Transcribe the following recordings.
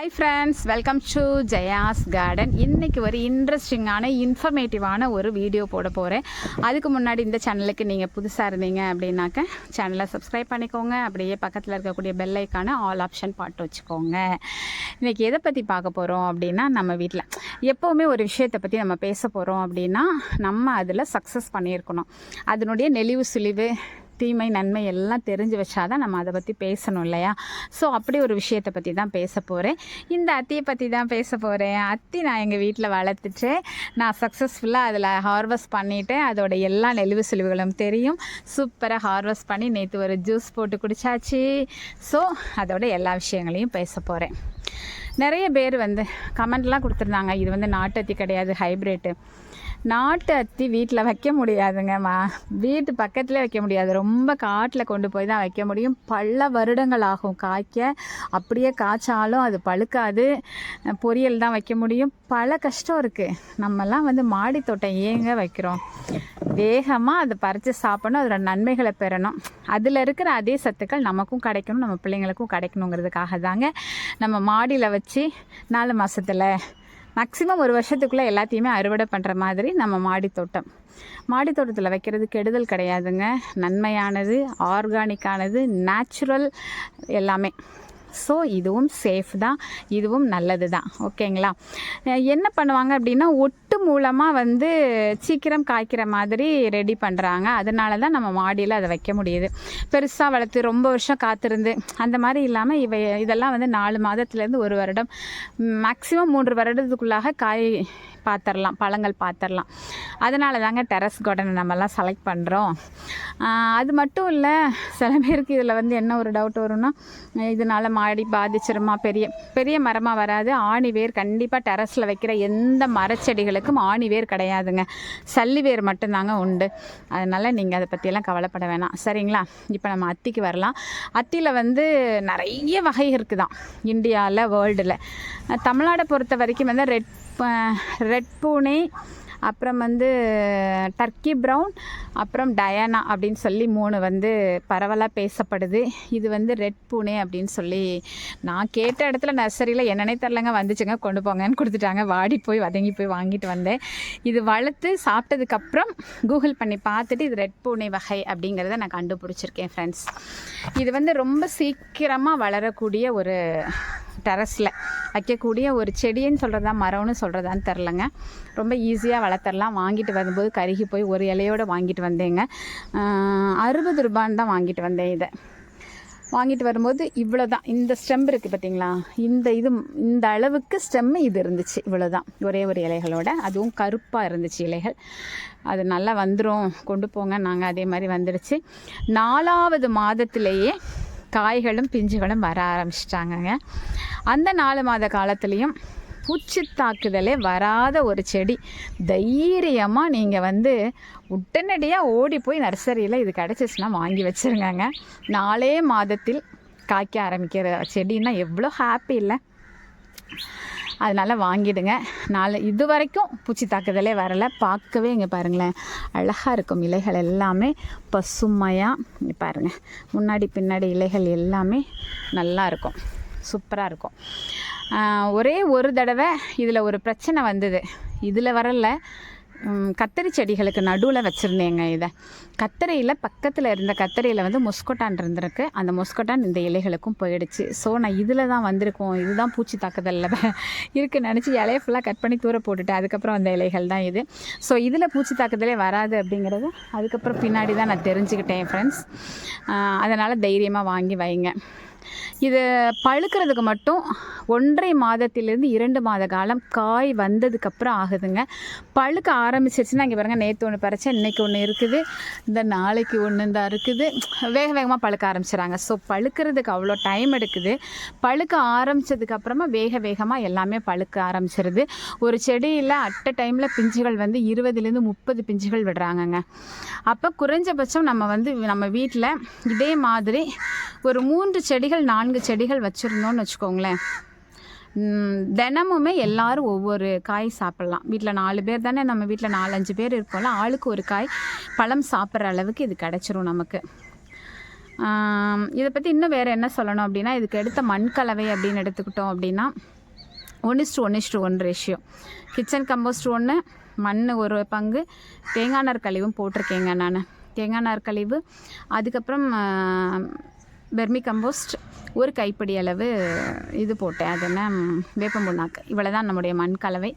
Hi friends welcome to Jaya's garden இன்றைக்கி ஒரு இன்ட்ரெஸ்டிங்கான இன்ஃபர்மேட்டிவான ஒரு வீடியோ போட போகிறேன் அதுக்கு முன்னாடி இந்த சேனலுக்கு நீங்கள் புதுசாக இருந்தீங்க அப்படின்னாக்க சேனலை சப்ஸ்கிரைப் பண்ணிக்கோங்க. அப்படியே பக்கத்தில் இருக்கக்கூடிய பெல் ஐக்கான ஆல் ஆப்ஷன் பாட்டு வச்சுக்கோங்க. இன்றைக்கி எதை பற்றி பார்க்க போகிறோம் அப்படின்னா நம்ம வீட்டில் எப்போவுமே ஒரு விஷயத்தை பற்றி நம்ம பேச போகிறோம் அப்படின்னா நம்ம அதில் சக்ஸஸ் பண்ணியிருக்கணும். அதனுடைய நெளிவு சுழிவு தீமை நன்மை எல்லாம் தெரிஞ்சு வச்சாதான் நம்ம அதை பற்றி பேசணும் இல்லையா? ஸோ அப்படி ஒரு விஷயத்தை பற்றி தான் பேச போகிறேன் இந்த அத்தியை பற்றி தான் பேச போகிறேன் அத்தி நான் எங்கள் வீட்டில் வளர்த்துட்டு நான் சக்ஸஸ்ஃபுல்லாக அதில் ஹார்வெஸ்ட் பண்ணிவிட்டேன் அதோட எல்லா நெளிவு சுழிவுகளும் தெரியும். சூப்பராக ஹார்வெஸ்ட் பண்ணி நேற்று ஒரு ஜூஸ் போட்டு குடிச்சாச்சு. ஸோ அதோட எல்லா விஷயங்களையும் பேச போகிறேன் நிறைய பேர் வந்து கமெண்ட்லாம் கொடுத்துருந்தாங்க. இது வந்து நாட்டு அத்தி கிடையாது ஹைப்ரிட்டு நாட்டு அத்தி வீட்டில் வைக்க முடியாதுங்க மா வீட்டு பக்கத்துலேயே வைக்க முடியாது. ரொம்ப காட்டில் கொண்டு போய் தான் வைக்க முடியும். பல வருடங்கள் ஆகும் காய்க்க. அப்படியே காய்ச்சாலும் அது பழுக்காது. பொரியல் தான் வைக்க முடியும். பல கஷ்டம் இருக்குது நம்மலாம் வந்து மாடி தோட்டம் ஏங்க வைக்கிறோம்? வேகமாக அதை பறித்து சாப்பிடணும். அதோட நன்மைகளை பெறணும். அதில் இருக்கிற அதே சத்துக்கள் நமக்கும் கிடைக்கணும். நம்ம பிள்ளைங்களுக்கும் கிடைக்கணுங்கிறதுக்காக தாங்க நம்ம மாடியில் வச்சு நாலு மாதத்தில் மேக்ஸிமம் ஒரு வருஷத்துக்குள்ளே எல்லாத்தையுமே அறுவடை பண்ணுற மாதிரி நம்ம மாடித்தோட்டம். தோட்டம் தோட்டத்தில் வைக்கிறது கெடுதல் கிடையாதுங்க. நன்மையானது ஆர்கானிக்கானது நேச்சுரல் எல்லாமே. ஸோ இதுவும் சேஃப் தான். இதுவும் நல்லது தான் ஓகேங்களா என்ன பண்ணுவாங்க அப்படின்னா ஒட்டு மூலமாக வந்து சீக்கிரம் காய்க்கிற மாதிரி ரெடி பண்ணுறாங்க அதனால தான் நம்ம மாடியில் அதை வைக்க முடியுது. பெருசாக வளர்த்து ரொம்ப வருஷம் காத்திருந்து அந்த மாதிரி இல்லாமல் இவை இதெல்லாம் வந்து நாலு மாதத்துலேருந்து ஒரு வருடம் மேக்ஸிமம் மூன்று வருடத்துக்குள்ளாக காய் பார்த்துடலாம் பழங்கள் பார்த்துடலாம் அதனால தாங்க டெரஸ் கார்டனை நம்மலாம் செலக்ட் பண்ணுறோம் அது மட்டும் இல்லை சில பேருக்கு இதில் வந்து என்ன ஒரு டவுட் வரும்னா இதனால் மாடி பாதிச்சிருமா பெரிய பெரிய மரமாக வராது. ஆணி வேர் கண்டிப்பாக டெரஸில் வைக்கிற எந்த மரச்செடிகளுக்கும் ஆணி வேர் கிடையாதுங்க. சல்லி வேர் மட்டும்தாங்க உண்டு. அதனால் நீங்கள் அதை பற்றியெல்லாம் கவலைப்பட வேணாம். சரிங்களா? இப்போ நம்ம அத்திக்கு வரலாம். அத்தியில் வந்து நிறைய வகை இருக்குதான். இந்தியாவில் வேர்ல்டில் தமிழ்நாடை பொறுத்த வரைக்கும் வந்து ரெட் ரெட் பூனை அப்புறம் வந்து டர்க்கி ப்ரௌன் அப்புறம் டயானா அப்படின்னு சொல்லி மூணு வந்து பரவலாக பேசப்படுது. இது வந்து ரெட் பூனே அப்படின்னு சொல்லி நான் கேட்ட இடத்துல நர்சரியில் என்னன்னே தெரிலங்க வந்துச்சுங்க கொண்டு போங்கன்னு கொடுத்துட்டாங்க. வாடி போய் வதங்கி போய் வாங்கிட்டு வந்தேன். இது வளர்த்து சாப்பிட்டதுக்கப்புறம் கூகுள் பண்ணி பார்த்துட்டு இது ரெட் பூனை வகை அப்படிங்கிறத நான் கண்டுபிடிச்சிருக்கேன் ஃப்ரெண்ட்ஸ் இது வந்து ரொம்ப சீக்கிரமாக வளரக்கூடிய ஒரு டெரஸில் வைக்கக்கூடிய ஒரு செடின்னு சொல்கிறதா மரம்னு சொல்கிறதான்னு தெரிலங்க ரொம்ப ஈஸியாக வளர்த்துடலாம் வாங்கிட்டு வரும்போது கருகி போய் ஒரு இலையோடு வாங்கிட்டு வந்தேங்க. அறுபது ரூபான்னு தான் வாங்கிட்டு வந்தேன் இதை. வாங்கிட்டு வரும்போது இவ்வளோ தான் இந்த ஸ்டெம் இருக்குது பார்த்தீங்களா இந்த இது இந்த அளவுக்கு ஸ்டெம்மு இது இருந்துச்சு. இவ்வளோ தான் ஒரே ஒரு இலைகளோட. அதுவும் கருப்பாக இருந்துச்சு இலைகள். அது நல்லா வந்துடும் கொண்டு போங்க. நாங்கள் அதே மாதிரி வந்துடுச்சு. நாலாவது மாதத்திலேயே காய்களும் பிஞ்சுகளும் வர ஆரம்பிச்சிட்டாங்கங்க. அந்த நாலு மாத காலத்துலேயும் பூச்சி தாக்குதலே வராத ஒரு செடி. தைரியமாக நீங்கள் வந்து உடனடியாக ஓடி போய் நர்சரியில் இது கிடச்சிச்சுன்னா வாங்கி வச்சுருங்கங்க. நாலே மாதத்தில் காய்க்க ஆரம்பிக்கிற செடின்னா எவ்வளோ ஹாப்பி இல்லை. அதனால் வாங்கிடுங்க. நாலு இது வரைக்கும் பூச்சி தாக்குதலே வரலை. பார்க்கவே இங்கே பாருங்களேன். அழகாக இருக்கும் இலைகள் எல்லாமே பசுமையாக இங்கே பாருங்கள் முன்னாடி பின்னாடி இலைகள் எல்லாமே நல்லா இருக்கும். சூப்பராக இருக்கும். ஒரே ஒரு தடவை இதில் ஒரு பிரச்சனை வந்தது. இதில் வரல. கத்தரி செடிகளுக்கு நடுவில் வச்சுருந்தேங்க இதை. கத்தரையில் பக்கத்தில் இருந்த கத்தரையில் வந்து மொஸ்கொட்டான் இருந்திருக்கு. அந்த மொஸ்கொட்டான் இந்த இலைகளுக்கும் போயிடுச்சு. ஸோ நான் இதில் தான் வந்திருக்கோம். இதுதான் பூச்சி தாக்குதலில் இருக்குன்னு நினச்சி இலையை ஃபுல்லாக கட் பண்ணி தூர போட்டுட்டு அதுக்கப்புறம் அந்த இலைகள் தான் இது. ஸோ இதில் பூச்சி தாக்குதலே வராது அப்படிங்கிறது அதுக்கப்புறம் பின்னாடி தான் நான் தெரிஞ்சுக்கிட்டேன் ஃப்ரெண்ட்ஸ் அதனால் தைரியமாக வாங்கி வைங்க. இது பழுக்கிறதுக்கு மட்டும் ஒன்றரை மாதத்திலிருந்து இரண்டு மாத காலம் காய் வந்ததுக்கப்புறம் ஆகுதுங்க. பழுக்க ஆரம்பிச்சிருச்சுன்னா இங்கே பாருங்கள் நேற்று ஒன்று பறிச்சேன் இன்றைக்கி ஒன்று இருக்குது. இந்த நாளைக்கு ஒன்று இந்த இருக்குது. வேக வேகமாக பழுக்க ஆரம்பிச்சிடறாங்க ஸோ பழுக்கிறதுக்கு அவ்வளோ டைம் எடுக்குது. பழுக்க ஆரம்பித்ததுக்கப்புறமா வேக வேகமாக எல்லாமே பழுக்க ஆரம்பிச்சிருது. ஒரு செடியில் அட் அ டைமில் பிஞ்சுகள் வந்து இருபதுலேருந்து முப்பது பிஞ்சுகள் விடுறாங்கங்க. அப்போ குறைஞ்சபட்சம் நம்ம வந்து நம்ம வீட்டில் இதே மாதிரி ஒரு மூன்று செடிகள் நான்கு செடிகள் வச்சுருந்தோம்னு வச்சுக்கோங்களேன். தினமுமே எல்லாரும் ஒவ்வொரு காய் சாப்பிட்லாம். வீட்டில் நாலு பேர் தானே நம்ம வீட்டில் நாலஞ்சு பேர் இருப்போம்ல ஆளுக்கு ஒரு காய் பழம் சாப்பிட்ற அளவுக்கு இது கிடச்சிரும் நமக்கு. இதை பற்றி இன்னும் வேறு என்ன சொல்லணும் அப்படின்னா இதுக்கு எடுத்த மண் கலவை அப்படின்னு எடுத்துக்கிட்டோம் அப்படின்னா one is to one is to one ratio kitchen compost ஒன்று மண் ஒரு பங்கு தேங்காய் நார் கழிவும் போட்டிருக்கேங்க நான். தேங்காய் நார் கழிவு அதுக்கப்புறம் வெர்மி கம்போஸ்ட் ஒரு கைப்பிடி அளவு இது போட்டேன். அது என்ன? வேப்பம் புண்ணாக்கு இவ்வளோ தான் நம்முடைய மண் கலவை.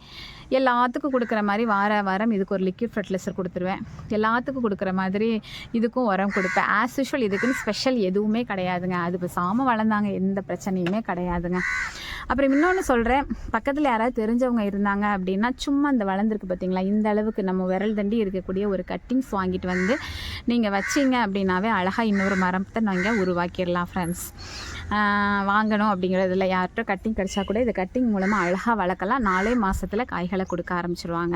எல்லாத்துக்கும் கொடுக்குற மாதிரி வார வாரம் இதுக்கு ஒரு லிக்விட் ஃபர்டிலைசர் கொடுத்துருவேன். எல்லாத்துக்கும் கொடுக்குற மாதிரி இதுக்கும் உரம் கொடுப்பேன். ஆஸ் யூஷுவல் இதுக்குன்னு ஸ்பெஷல் எதுவுமே கிடையாதுங்க. அது பேசாமல் வளர்ந்தாங்க. எந்த பிரச்சனையுமே கிடையாதுங்க. அப்புறம் இன்னொன்று சொல்கிறேன் பக்கத்தில் யாராவது தெரிஞ்சவங்க இருந்தாங்க அப்படின்னா சும்மா அந்த வளர்ந்துருக்கு பார்த்தீங்களா இந்த அளவுக்கு நம்ம விரல் தண்டி இருக்கக்கூடிய ஒரு கட்டிங்ஸ் வாங்கிட்டு வந்து நீங்கள் வச்சீங்க அப்படின்னாவே அழகாக இன்னொரு மரத்தை நீங்கள் உருவாக்கிடலாம் ஃப்ரெண்ட்ஸ் வாங்கணும் அப்படிங்கிறதுல யார்கிட்ட கட்டிங் கிடச்சா கூட இது கட்டிங் மூலமாக அழகாக வளர்க்கலாம். நாலே மாதத்தில் காய்களை கொடுக்க ஆரம்பிச்சிருவாங்க.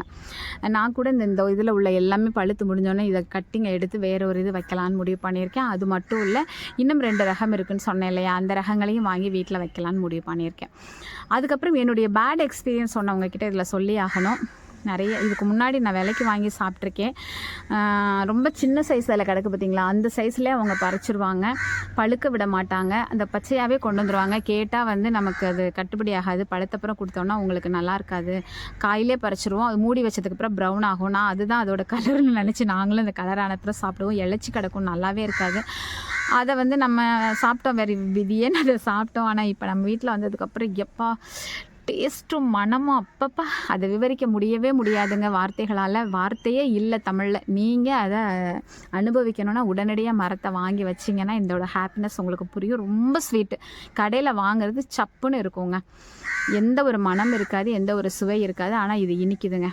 நான் கூட இந்த இந்த இதில் உள்ள எல்லாமே பழுத்து முடிஞ்சோடனே இதை கட்டிங்கை எடுத்து வேற ஒரு இது வைக்கலான்னு முடிவு பண்ணியிருக்கேன். அது மட்டும் இல்லை இன்னும் ரெண்டு ரகம் இருக்குன்னு சொன்னேன் இல்லையா? அந்த ரகங்களையும் வாங்கி வீட்டில் வைக்கலான்னு முடிவு பண்ணியிருக்கேன். அதுக்கப்புறம் என்னுடைய பேட் எக்ஸ்பீரியன்ஸ் சொன்னவங்க கிட்டே இதில் சொல்லி ஆகணும். நிறைய இதுக்கு முன்னாடி நான் விலைக்கு வாங்கி சாப்பிட்ருக்கேன் ரொம்ப சின்ன சைஸில் கிடக்கு பார்த்தீங்களா? அந்த சைஸ்லேயே அவங்க பறிச்சிருவாங்க. பழுக்க விட மாட்டாங்க. அந்த பச்சையாகவே கொண்டு வந்துடுவாங்க கேட்டால் வந்து நமக்கு அது கட்டுப்படி ஆகாது. பழுத்தப்புறம் கொடுத்தோன்னா உங்களுக்கு நல்லா இருக்காது. காயிலே பறிச்சிருவோம். அது மூடி வச்சதுக்கப்புறம் ப்ரௌன் ஆகும். நான் அதுதான் அதோட கலர்னு நினச்சி நாங்களும் அந்த கலர் ஆனப்புறம் சாப்பிடுவோம். இழைச்சி கிடக்கும். நல்லாவே இருக்காது. அதை வந்து நம்ம சாப்பிட்டோம். வேறு விதியேன்னு அதை சாப்பிட்டோம். ஆனால் இப்போ நம்ம வீட்டில் வந்ததுக்கப்புறம் எப்பா டேஸ்ட்டும் மனமும் அப்பப்பா அதை விவரிக்க முடியவே முடியாதுங்க வார்த்தைகளால். வார்த்தையே இல்லை தமிழில். நீங்கள் அதை அனுபவிக்கணும்னா உடனடியாக மரத்தை வாங்கி வச்சிங்கன்னா இதோட ஹாப்பினஸ் உங்களுக்கு புரியும். ரொம்ப ஸ்வீட்டு கடையில் வாங்குறது சப்புன்னு இருக்குங்க. எந்த ஒரு மனம் இருக்காது எந்த ஒரு சுவை இருக்காது ஆனால் இது இனிக்குதுங்க.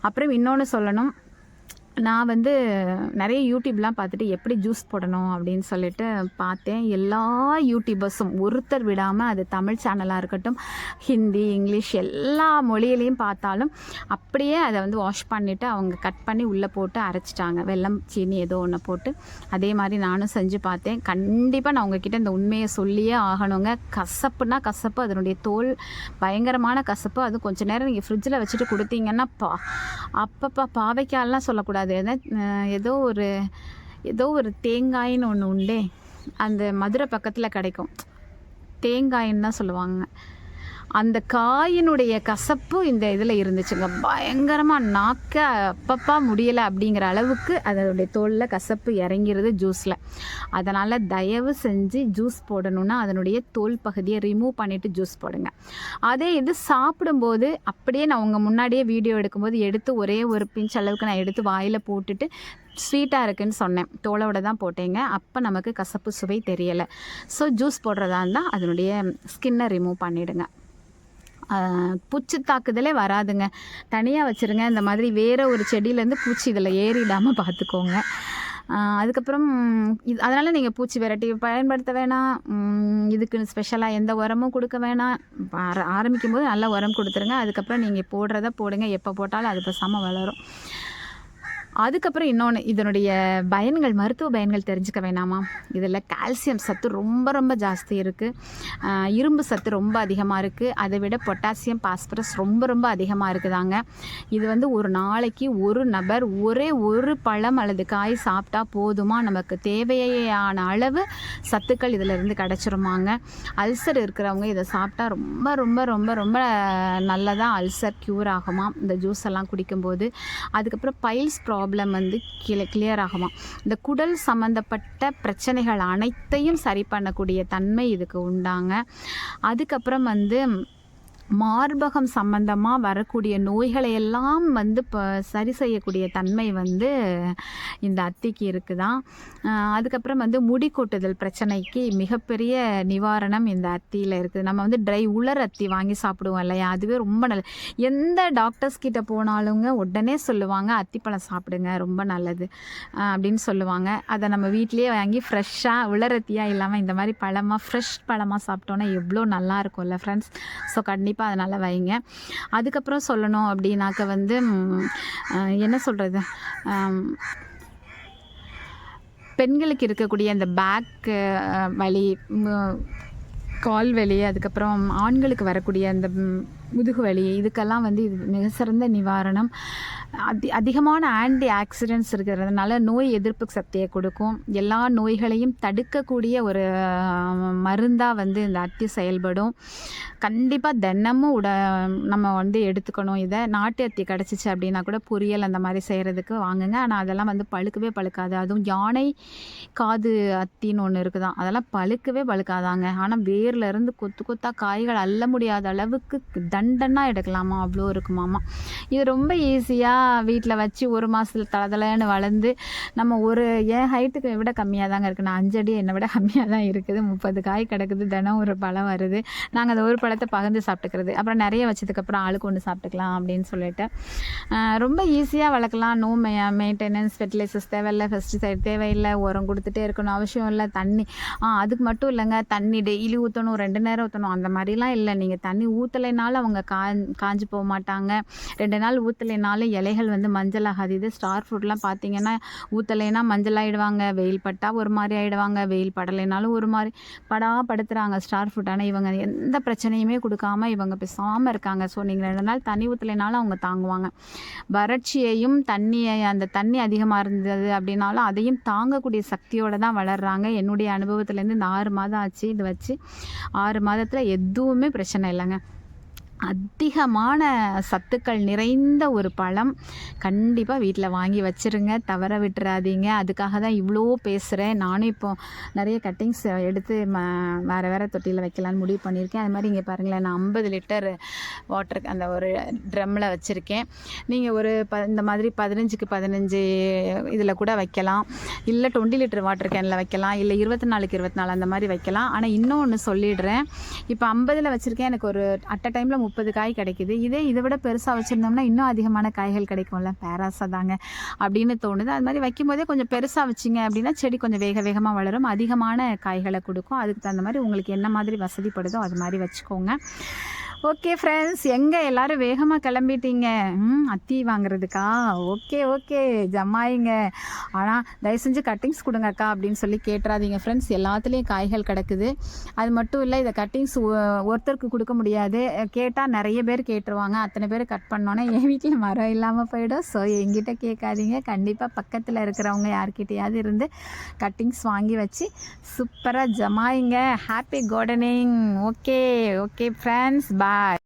அப்புறம் இன்னொன்று சொல்லணும். நான் வந்து நிறைய யூடியூப்லாம் பார்த்துட்டு எப்படி ஜூஸ் போடணும் அப்படின்னு சொல்லிட்டு பார்த்தேன். எல்லா யூடியூபர்ஸும் ஒருத்தர் விடாமல் அது தமிழ் சேனலாக இருக்கட்டும் ஹிந்தி இங்கிலீஷ் எல்லா மொழியிலையும் பார்த்தாலும் அப்படியே அதை வந்து வாஷ் பண்ணிவிட்டு அவங்க கட் பண்ணி உள்ளே போட்டு அரைச்சிட்டாங்க. வெல்லம் சீனி ஏதோ ஒன்று போட்டு. அதே மாதிரி நானும் செஞ்சு பார்த்தேன். கண்டிப்பாக நான் உங்ககிட்ட இந்த உண்மையை சொல்லியே ஆகணுங்க. கசப்புனா கசப்பு அதனுடைய தோல் பயங்கரமான கசப்பு. அது கொஞ்ச நேரம் நீங்கள் ஃப்ரிட்ஜில் வச்சுட்டு கொடுத்தீங்கன்னா பா அப்பப்பா பாவைக்காலெலாம் சொல்லக்கூடாது. என்ன, ஏன்னா ஏதோ ஒரு ஏதோ ஒரு தேங்காயின்னு ஒன்று உண்டே அந்த மதுரை பக்கத்தில் கிடைக்கும். தேங்காயின்னு தான் சொல்லுவாங்க. அந்த காயினுடைய கசப்பு இந்த இதில் இருந்துச்சுங்க. பயங்கரமாக நாக்க அப்பப்பா முடியலை அப்படிங்கிற அளவுக்கு அதனுடைய தோலில் கசப்பு இறங்கிறது ஜூஸில். அதனால் தயவு செஞ்சு ஜூஸ் போடணுன்னா அதனுடைய தோல் பகுதியை ரிமூவ் பண்ணிவிட்டு ஜூஸ் போடுங்க. அதே இது சாப்பிடும்போது அப்படியே நான் உங்கள் முன்னாடியே வீடியோ எடுக்கும்போது எடுத்து ஒரே ஒரு பிஞ்ச் அளவுக்கு நான் எடுத்து வாயில் போட்டுட்டு ஸ்வீட்டாக இருக்குன்னு சொன்னேன். தோலோட தான் போட்டேங்க. அப்போ நமக்கு கசப்பு சுவை தெரியலை. ஸோ ஜூஸ் போடுறதா இருந்தால் அதனுடைய ஸ்கின்னை ரிமூவ் பண்ணிவிடுங்க பூச்சி தாக்குதலே வராதுங்க. தனியாக வச்சுருங்க. இந்த மாதிரி வேறு ஒரு செடியிலேருந்து பூச்சி இதில் ஏறிடாமல் பார்த்துக்கோங்க. அதுக்கப்புறம் இது அதனால் நீங்கள் பூச்சி வெரைட்டி பயன்படுத்த வேணாம். இதுக்கு ஸ்பெஷலாக எந்த உரமும் கொடுக்க வேணாம். ஆர- ஆரம்பிக்கும் போது நல்ல உரம் கொடுத்துருங்க. அதுக்கப்புறம் நீங்கள் போடுறத போடுங்க. எப்போ போட்டாலும் அது பேசாமல் வளரும். அதுக்கப்புறம் இன்னொன்று இதனுடைய பயன்கள் மருத்துவ பயன்கள் தெரிஞ்சுக்க வேணாமா? இதில் கால்சியம் சத்து ரொம்ப ரொம்ப ஜாஸ்தி இருக்குது இரும்பு சத்து ரொம்ப அதிகமாக இருக்குது அதை விட பொட்டாசியம் பாஸ்பரஸ் ரொம்ப ரொம்ப அதிகமாக இருக்குதாங்க. இது வந்து ஒரு நாளைக்கு ஒரு நபர் ஒரே ஒரு பழம் அல்லது காய் சாப்பிட்டா போதுமா? நமக்கு தேவையான அளவு சத்துக்கள் இதில் இருந்து கிடச்சிருமாங்க. அல்சர் இருக்கிறவங்க இதை சாப்பிட்டா ரொம்ப ரொம்ப ரொம்ப ரொம்ப நல்லதாக அல்சர் க்யூர் ஆகுமா இந்த ஜூஸ் எல்லாம் குடிக்கும்போது. அதுக்கப்புறம் பைல்ஸ் ப்ராப்ளம் வந்து கிளி கிளியர் ஆகுமா? இந்த குடல் சம்மந்தப்பட்ட பிரச்சனைகள் அனைத்தையும் சரி பண்ணக்கூடிய தன்மை இதுக்கு உண்டாங்க. அதுக்கப்புறம் வந்து மார்பகம் சம்பந்தமாக வரக்கூடிய நோய்களை எல்லாம் வந்து இப்போ சரி செய்யக்கூடிய தன்மை வந்து இந்த அத்திக்கு இருக்குதான் அதுக்கப்புறம் வந்து முடி கொட்டுதல் பிரச்சனைக்கு மிகப்பெரிய நிவாரணம் இந்த அத்தியில் இருக்குது. நம்ம வந்து ட்ரை உலர் அத்தி வாங்கி சாப்பிடுவோம் இல்லையா? அதுவே ரொம்ப நல்லது எந்த டாக்டர்ஸ் கிட்ட போனாலுங்க உடனே சொல்லுவாங்க அத்திப்பழம் சாப்பிடுங்க ரொம்ப நல்லது. அப்படின்னு சொல்லுவாங்க. அதை நம்ம வீட்டிலேயே வாங்கி ஃப்ரெஷ்ஷாக உலரத்தியாக இல்லாமல் இந்த மாதிரி பழமாக ஃப்ரெஷ் பழமாக சாப்பிட்டோன்னா எவ்வளோ நல்லா இருக்கும்ல ஃப்ரெண்ட்ஸ். ஸோ கண்டிப்பாக அதனால் வைங்க. அதுக்கப்புறம் சொல்லணும் அப்படின்னாக்க வந்து என்ன சொல்கிறது பெண்களுக்கு இருக்கக்கூடிய அந்த பேக் வலி கால் வலி அதுக்கப்புறம் ஆண்களுக்கு வரக்கூடிய அந்த முதுகுவலி இதுக்கெல்லாம் வந்து இது மிக சிறந்த நிவாரணம். அதி அதிகமான ஆன்டி ஆக்சிடென்ட்ஸ் இருக்கிறதுனால நோய் எதிர்ப்பு சக்தியை கொடுக்கும். எல்லா நோய்களையும் தடுக்கக்கூடிய ஒரு மருந்தாக வந்து இந்த அத்தி செயல்படும். கண்டிப்பாக தினமும் உட நம்ம வந்து எடுத்துக்கணும். இதை நாட்டு அத்தி கிடச்சிச்சு அப்படின்னா கூட பொரியல் அந்த மாதிரி செய்கிறதுக்கு வாங்குங்க. ஆனால் அதெல்லாம் வந்து பழுக்கவே பழுக்காது. அதுவும் யானை காது அத்தின்னு ஒன்று இருக்குதான். அதெல்லாம் பழுக்கவே பழுக்காதாங்க. ஆனால் வேர்லேருந்து கொத்து கொத்தா காய்கள் அள்ள முடியாத அளவுக்கு தண்டனா எடுக்கலாமா? அவ்வளோ இருக்குமாமா. இது ரொம்ப ஈஸியாக வீட்டில் வச்சு ஒரு மாதத்துல தளதளன்னு வளர்ந்து நம்ம ஒரு என் ஹைட்டுக்கு விட கம்மியாக தாங்க இருக்குது நான் அஞ்சடி என்னை விட கம்மியாக தான் இருக்குது. முப்பது காய் கிடக்குது. தினம் ஒரு பழம் வருது. நாங்கள் அந்த ஒரு பழத்தை பகிர்ந்து சாப்பிட்டுக்கிறது. அப்புறம் நிறைய வச்சதுக்கப்புறம் ஆளுக்கு ஒன்று சாப்பிட்டுக்கலாம் அப்படின்னு சொல்லிட்டு. ரொம்ப ஈஸியாக வளர்க்கலாம். நோ மெ மெயின்டெனன்ஸ் ஃபெர்டிலைசர்ஸ் தேவையில்லை. பெஸ்டிசைட் தேவையில்லை. உரம் கொடுத்துட்டே இருக்கணும். அவசியம் இல்லை. தண்ணி. ஆ அதுக்கு மட்டும் இல்லைங்க. தண்ணி டெய்லி ஊற்றணும் ரெண்டு நேரம் ஊற்றணும் அந்த மாதிரிலாம் இல்லை. நீங்கள் தண்ணி ஊற்றலைனாலும் அவங்க கா காஞ்சி போக மாட்டாங்க. ரெண்டு நாள் ஊற்றலைனாலும் இலைகள் வந்து மஞ்சள் ஆகாது இது ஸ்டார் ஃப்ரூட்லாம் பார்த்தீங்கன்னா ஊற்றலைன்னா மஞ்சள் ஆகிடுவாங்க வெயில் பட்டா ஒரு மாதிரி ஆகிடுவாங்க வெயில் படலைனாலும் ஒரு மாதிரி படா படுத்துகிறாங்க ஸ்டார் ஃப்ரூட் ஆனால் இவங்க எந்த பிரச்சனையுமே கொடுக்காம இவங்க பேசாமல் இருக்காங்க. ஸோ நீங்கள் ரெண்டு நாள் தண்ணி ஊற்றலைனாலும் அவங்க தாங்குவாங்க. வறட்சியையும் தண்ணியை அந்த தண்ணி அதிகமாக இருந்தது அப்படின்னாலும் அதையும் தாங்கக்கூடிய சக்தியோடு தான் வளர்கிறாங்க என்னுடைய அனுபவத்துலேருந்து இந்த ஆறு மாதம் ஆச்சு. இது வச்சு ஆறு மாதத்தில் எதுவுமே பிரச்சனை இல்லைங்க. அதிகமான சத்துக்கள் நிறைந்த ஒரு பழம் கண்டிப்பாக வீட்டில் வாங்கி வச்சிருங்க. தவற விட்டுறாதீங்க. அதுக்காக தான் இவ்வளோ பேசுகிறேன் நானும் இப்போ நிறைய கட்டிங்ஸ் எடுத்து ம வேறு வேறு தொட்டியில் வைக்கலான்னு முடிவு பண்ணியிருக்கேன். அது மாதிரி இங்கே பாருங்களேன் நான் ஐம்பது லிட்டர் வாட்டர் அந்த ஒரு ட்ரம்மில் வச்சுருக்கேன். நீங்கள் ஒரு ப இந்த மாதிரி பதினஞ்சுக்கு பதினஞ்சு இதில் கூட வைக்கலாம். இல்லை டுவெண்ட்டி லிட்டர் வாட்டர் கேனில் வைக்கலாம். இல்லை இருபத்தி நாலுக்கு இருபத்தி நாலு அந்த மாதிரி வைக்கலாம். ஆனால் இன்னொன்று சொல்லிடுறேன். இப்போ ஐம்பதில் வச்சுருக்கேன். எனக்கு ஒரு அட் அ டைமில் முப்பது காய் கிடைக்குது. இதே இதை விட பெருசாக வச்சுருந்தோம்னா இன்னும் அதிகமான காய்கள் கிடைக்கும்ல. பேராசை தாங்க அப்படின்னு தோணுது. அது மாதிரி வைக்கும்போதே கொஞ்சம் பெருசாக வச்சிங்க அப்படின்னா செடி கொஞ்சம் வேக வேகமாக வளரும். அதிகமான காய்களை கொடுக்கும். அதுக்கு தகுந்த மாதிரி உங்களுக்கு என்ன மாதிரி வசதிப்படுதோ அது மாதிரி வச்சுக்கோங்க. ஓகே ஃப்ரெண்ட்ஸ் எங்கே எல்லாரும் வேகமாக கிளம்பிட்டீங்க? ம் அத்தி வாங்குறதுக்கா? Okay okay ஜமாயிங்க. ஆனால் தயவு செஞ்சு கட்டிங்ஸ் கொடுங்கக்கா அப்படின்னு சொல்லி கேட்டுறாதீங்க ஃப்ரெண்ட்ஸ் எல்லாத்துலேயும் காய்கள் கிடக்குது. அது மட்டும் இல்லை இதை கட்டிங்ஸ் ஒருத்தருக்கு கொடுக்க முடியாது. கேட்டால் நிறைய பேர் கேட்டுருவாங்க. அத்தனை பேர் கட் பண்ணோன்னே என் வீட்டில் மரம் இல்லாமல் போயிடும். ஸோ எங்கிட்ட கேட்காதீங்க. கண்டிப்பாக பக்கத்தில் இருக்கிறவங்க யார்கிட்டையாவது இருந்து கட்டிங்ஸ் வாங்கி வச்சு சூப்பராக ஜமாயிங்க. Happy gardening okay okay friends bye Hi.